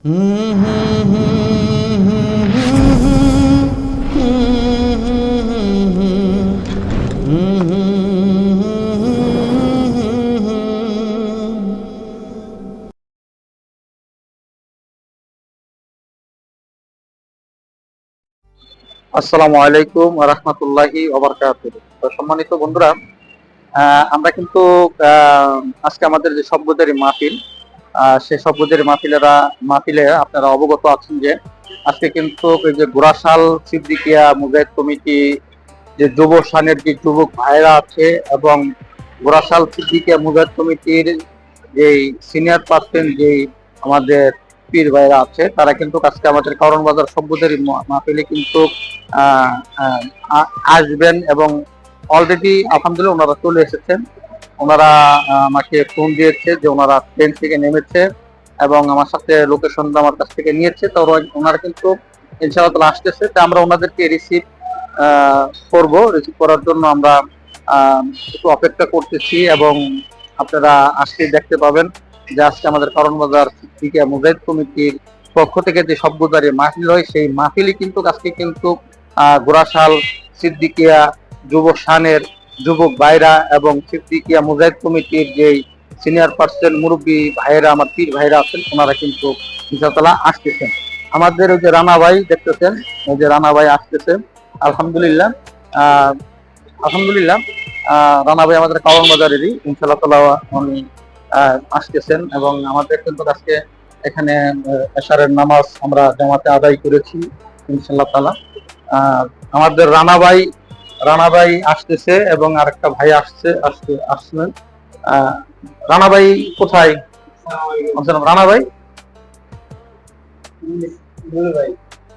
আসসালামু আলাইকুম রহমতুল্লাহি সম্মানিত বন্ধুরা আমরা কিন্তু আজকে আমাদের যে শব্দদারি মাহফিল সে শব্দদারি মাহফিলেরা মাহফিলে আপনারা অবগত আছেন যে আজকে কিন্তু এই যে গোরাশাল সিদ্দিকিয়া মুজাহিদ কমিটি যে যুব সানের যে যুবক ভাইরা আছে এবং গোরাশাল সিদ্দিকিয়া মুজাহিদ কমিটির যে সিনিয়র পার্সন যে আমাদের পীর ভাইরা আছে, তারা কিন্তু আজকে আমাদের কারণ বাজার সভ্যদের মাহফিলে কিন্তু আসবেন এবং অলরেডি আলহামদুলিল্লাহ ওনারা চলে এসেছেন। ওনারা আমাকে ফোন দিয়েছে যে ওনারা ট্রেন থেকে নেমেছে এবং আমার সাথে লোকেশনটা আমার কাছ থেকে নিয়েছে। তো ওনারা কিন্তু ইনশাআল্লাহ আসতেছে। তো আমরা ওনাদেরকে রিসিভ করব। রিসিভ করার জন্য আমরা একটু অপেক্ষা করতেছি এবং আপনারা আজকে দেখতে পাবেন যে আজকে আমাদের কারণ বাজার থেকে মুজাহিদ কমিটির পক্ষ থেকে যে সভ্যদারি মাহফিল হয়, সেই মাহফিলই কিন্তু আজকে কিন্তু গোড়াশাল, সিদ্দিকিয়া যুব শানের যুবক ভাইরা এবং সিদ্দিকিয়া মুজাহিদ কমিটির যে সিনিয়র পার্সন মুরব্বী ভাইরা আমার পীর ভাইরা আছেন ওনারা কিন্তু ইনশাআল্লাহ আসতেছেন। আমাদের ওই যে রানা ভাই দেখতেছেন ওই যে রানা ভাই আসতেছেন আলহামদুলিল্লাহ। আলহামদুলিল্লাহ রানা ভাই আমাদের কারণ বাজারেরই ইনশাআল্লাহ তাআলা উনি আসতেছেন এবং আমাদের কিন্তু আজকে এখানে এশারের নামাজ আমরা জামাতে আদায় করেছি ইনশাআল্লাহ তাআলা। আহ, আমাদের রানা ভাই রানা ভাই আসতেছে এবং আরেকটা ভাই আসছে আসতে আসছেন রানা ভাই কোথায়? বলছিলাম, রানা ভাই?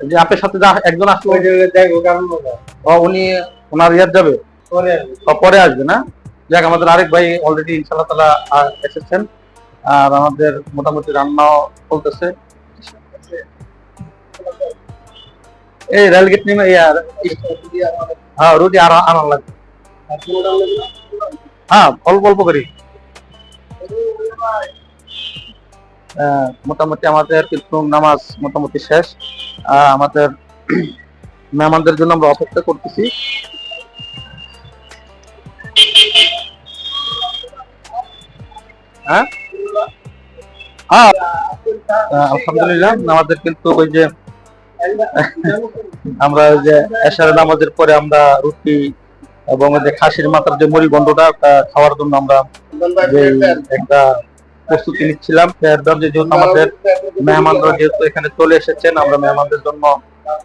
যে আপনার সাথে একজন আসলো ও, উনি ওনার ইয়ার যাবে? পরে আসবে। না? যাক আমাদের আরেক ভাই অলরেডি ইনশাল্লাহ তালা এসেছেন। আর আমাদের মোটামুটি রান্নাও চলতেছে। এই রেলগেট নেমে এই আর হ্যাঁ রুটি আর আনার লাগবে। হ্যাঁ অল্প অল্প করি। মোটামুটি আমাদের কিন্তু নামাজ মোটামুটি শেষ। আমাদের মেহমানদের জন্য আমরা অপেক্ষা করতেছি। হ্যাঁ? হ্যাঁ আলহামদুলিল্লাহ আমাদের কিন্তু ওই যে আমরা যে এশার নামাজের পরে আমরা রুটি এবং যে খাসির মাথার যে মুড়ি গন্ধটা ওটা খাওয়ার জন্য আমরা যে একটা প্রস্তুতি নিচ্ছিলাম জন্য আমাদের মেহমানরা যেহেতু এখানে চলে এসেছেন আমরা মেহমানদের জন্য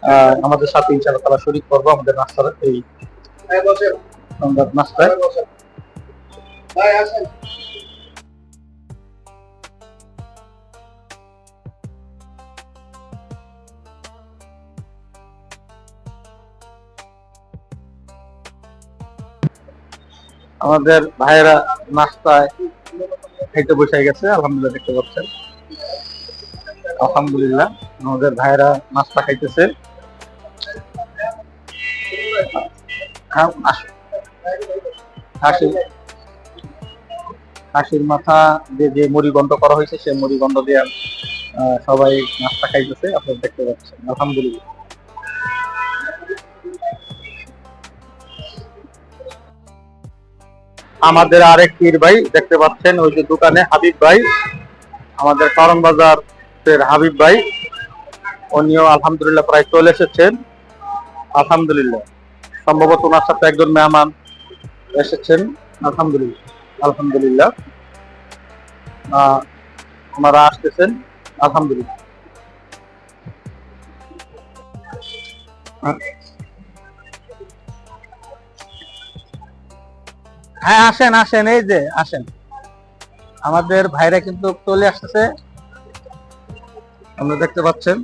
আহ, আমাদের সাথে ইনশাআল্লাহ তারা শরীর করব আমাদের নাস্তার এই নাস্তায়। আমাদের ভাইয়েরা নাস্তায় খাইতে বসে গেছে, আলহামদুলিল্লাহ দেখতে পাচ্ছেন। আলহামদুলিল্লাহ, আমাদের ভাইয়েরা নাস্তা খাইতেছে। হাসি হাসির মাথা দিয়ে যে মুড়ি গন্ধ করা হয়েছে, সেই মুড়ি গন্ধ দিয়ে সবাই নাস্তা খাইতেছে, আপনারা দেখতে পাচ্ছেন, আলহামদুলিল্লাহ। আমাদের আরেক পীর ভাই, দেখতে পাচ্ছেন ওই যে দোকানে হাবিব ভাই, আমাদের করণ বাজার হাবিব ভাই। উনিও আলহামদুলিল্লাহ প্রায় চলে এসেছেন। আলহামদুলিল্লাহ। সম্ভবত ওনার সাথে একজন মেহমান এসেছেন। আলহামদুলিল্লাহ। আলহামদুলিল্লাহ। ওনারা আসতেছেন। আলহামদুলিল্লাহ। হ্যাঁ আসেন আসেন, এই যে, আসেন। আমাদের ভাইরা কিন্তু চলে আসতেছে আপনারা দেখতে পাচ্ছেন।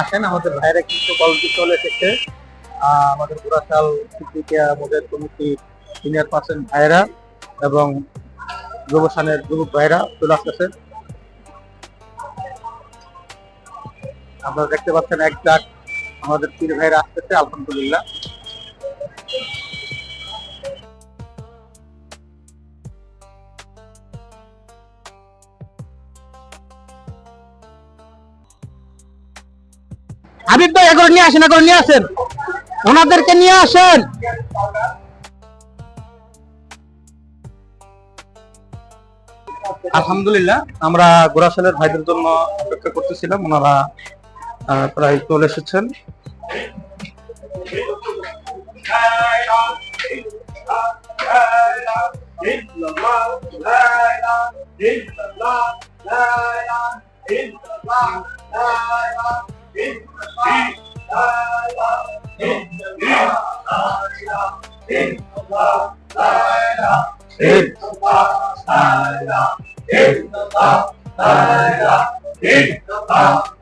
আসেন, আমাদের ভাইরা কিন্তু কলটি চলে এসেছে। আমাদের বুড়াশাল সিদ্দিকিয়া মোদের কমিটি সিনিয়র পার্সন ভাইরা এবং যুবসানের যুবক ভাইরা চলে আসতেছে। আপনারা দেখতে পাচ্ছেন এক আমাদের পীর ভাইরা আসতেছে আলহামদুলিল্লাহ। হাবিব ভাই এগুলো নিয়ে আসেন এগুলো নিয়ে আসেন। ওনাদেরকে নিয়ে আসেন। আলহামদুলিল্লাহ, আমরা গোরাসালের ভাইদের জন্য অপেক্ষা করতেছিলাম। ওনারা প্রায় চলে এসেছেন।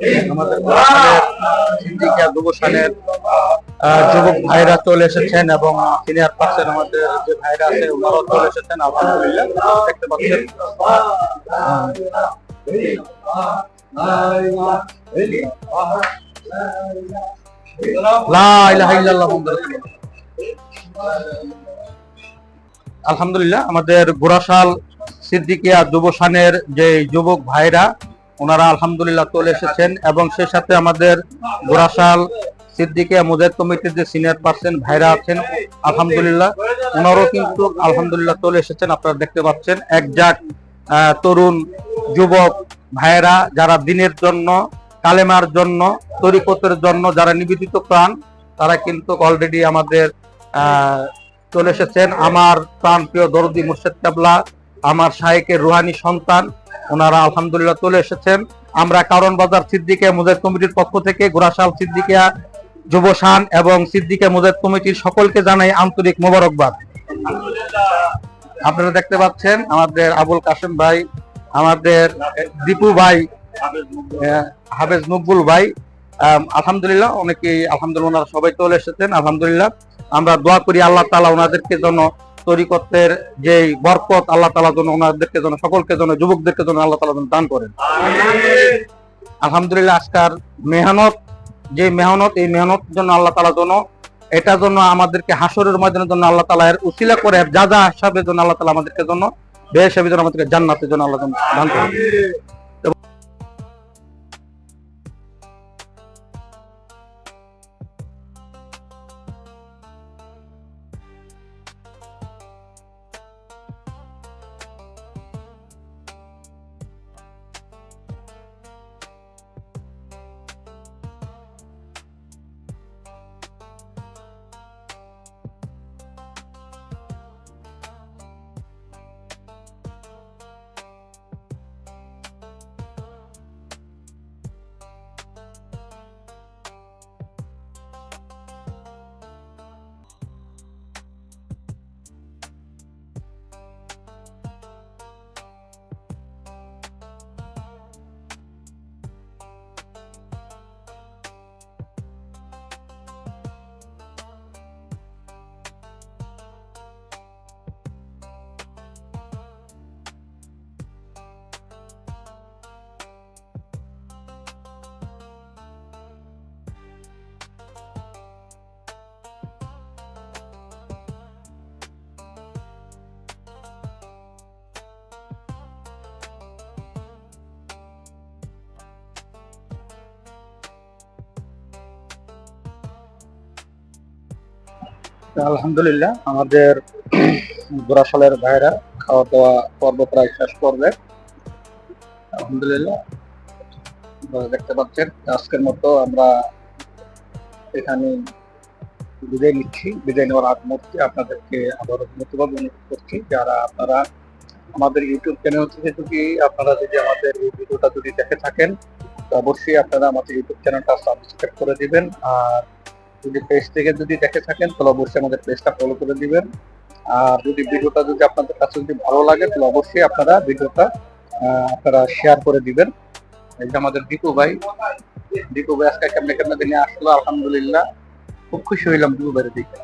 আমাদের। আলহামদুলিল্লাহ আমাদের গোরাশাল সিদ্দিকিয়া যুবসানের যে যুবক ভাইরা ওনারা আলহামদুলিল্লাহ চলে এসেছেন এবং সেই সাথে আমাদের গোরাশাল সিদ্দিকিয়া মুজাহিদ কমিটির যে সিনিয়র পার্সন ভাইরা আছেন, আলহামদুলিল্লাহ, ওনারাও কিন্তু আলহামদুলিল্লাহ চলে এসেছেন, আপনারা দেখতে পাচ্ছেন। একজাক তরুণ যুবক ভাইরা যারা দিনের জন্য, কালেমার জন্য, তরিকতের জন্য যারা নিবেদিত প্রাণ, তারা কিন্তু অলরেডি আমাদের চলে এসেছেন। আমার প্রাণ প্রিয় দরদি মুর্শেদ কাবলা, আমার শাহেকের রুহানি সন্তান ওনারা আলহামদুলিল্লাহ চলে এসেছেন। আমরা কারণ বাজার সিদ্দিকে মুজাহিদ কমিটির পক্ষ থেকে গোরাশাল সিদ্দিকিয়া যুবসান এবং সিদ্দিকে মুজাহিদ কমিটির সকলকে জানাই আন্তরিক মোবারকবাদ। আপনারা দেখতে পাচ্ছেন আমাদের আবুল কাসেম ভাই, আমাদের দীপু ভাই হাফেজ মকবুল ভাই। আলহামদুলিল্লাহ অনেকেই, আলহামদুলিল্লাহ ওনারা সবাই চলে এসেছেন, আলহামদুলিল্লাহ। আমরা দোয়া করি আল্লাহ তালা ওনাদেরকে যেন তরিকতের যে বরকত আল্লাহ তালা যেন ওনাদেরকে যেন, সকলকে যেন, যুবকদেরকে যেন আল্লাহ তালা যেন দান করেন। আলহামদুলিল্লাহ আজকার মেহনত, যে মেহনত, এই মেহনত জন্য আল্লাহ তালা যেন, এটা জন্য আমাদেরকে হাসরের ময়দানের জন্য আল্লাহ তালা এর উসিলা করে, যা যা হিসাবের জন্য আল্লাহ তালা আমাদেরকে জন্য বে হিসাবে জন্য আমাদেরকে জান্নাতের জন্য আল্লাহ দান করেন। আলহামদুলিল্লাহ, আমাদের গোরাশালের ভাইরা খাওয়া দাওয়া পর্ব প্রায় শেষ করবে। আলহামদুলিল্লাহ দেখতে পাচ্ছেন, আজকের মতো আমরা এখানে বিদায় নিচ্ছি। বিদায় নেওয়ার আগ মুহূর্তে আপনাদেরকে আবার ধন্যবাদ অনুরোধ করছি। যারা আপনারা আমাদের ইউটিউব চ্যানেল থেকে যদি, আপনারা যদি আমাদের এই ভিডিওটা যদি দেখে থাকেন তো অবশ্যই আপনারা আমাদের ইউটিউব চ্যানেলটা সাবস্ক্রাইব করে দিবেন। আর যদি পেজ থেকে যদি দেখে থাকেন, তাহলে অবশ্যই আমাদের পেজটা ফলো করে দিবেন। আর যদি ভিডিওটা যদি আপনাদের কাছে যদি ভালো লাগে, তাহলে অবশ্যই আপনারা ভিডিওটা আপনারা শেয়ার করে দিবেন। এই যে আমাদের দীপু ভাই দীপু ভাই আজকে কেমনে কেমনে দিনে আসলো, আলহামদুলিল্লাহ। খুব খুশি হইলাম দীপু ভাইয়ের দিকে।